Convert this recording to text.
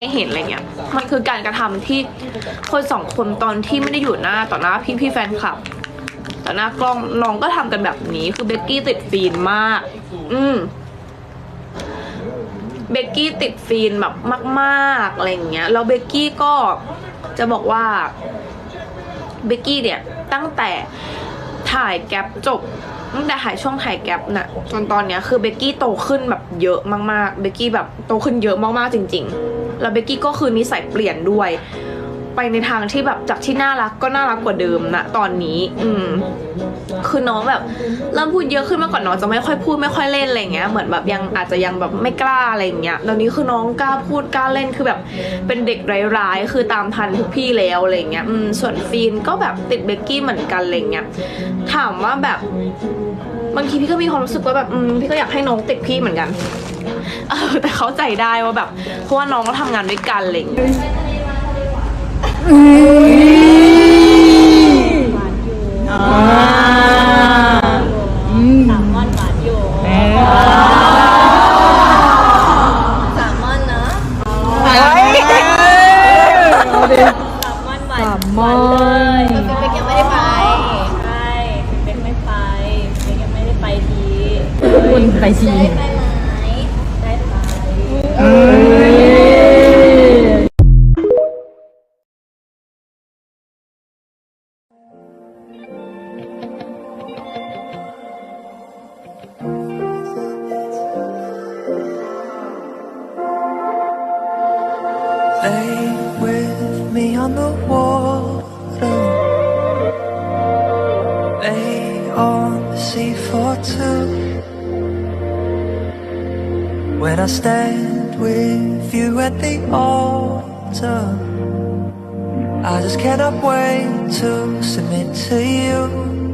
ให้เห็นอะไรเงี้ย มันคือการกระทำที่คนสองคนตอนที่ไม่ได้อยู่หน้าต่อหน้าพี่พี่แฟนคลับ ต่อหน้ากล้องน้องก็ทำกันแบบนี้ คือเบกกี้ติดฟีนมาก อืมเบกกี้ติดฟีนแบบมากๆอะไรอย่างเงี้ย แล้วเบกกี้ก็จะบอกว่าเบกกี้เนี่ยตั้งแต่ถ่ายแก๊ปจบตั้งแต่ถ่ายช่วงถ่ายแก๊ปน่ะจนตอนเนี้ยคือเบกกี้โตขึ้นแบบเยอะมากๆเบกกี้แบบโตขึ้นเยอะมากๆจริง ๆ แล้วเบกกี้ก็คือนิสัยเปลี่ยนด้วย ไปในทางที่แบบจากที่น่ารักก็น่ารักกว่าเดิมนะตอนนี้ อืม คือน้องแบบเริ่มพูดเยอะขึ้นเมื่อก่อนน้องจะไม่ค่อยพูดไม่ค่อยเล่นอะไรเงี้ยเหมือนแบบยังอาจจะยังแบบไม่กล้าอะไรเงี้ยตอนนี้คือน้องกล้าพูดกล้าเล่นคือแบบเป็นเด็กร้ายๆคือตามทันทุกพี่แล้วอะไรเงี้ยอืมส่วนฟีนก็แบบติดเบกกี้เหมือนกันอะไรเงี้ยถามว่าแบบบางทีพี่ก็มีความรู้สึกว่าแบบอืมพี่ก็อยากให้น้องติดพี่เหมือนกันเออแต่เข้าใจได้ว่าแบบเพราะว่าน้องก็ทำงานด้วยกันอะไรเงี้ย สามม อนหวานอยู่สามมอนนะสามมอนหวานหวานเลยเป๊กยังไม่ได้ไปใช่เป๊กไม่ไปเป๊กยังไม่ได้ไปทีคุณไปที ได้ไปไหม Lay with me on the water. Lay on the sea for two. When I stand with you at the altar, I just cannot wait to submit to you.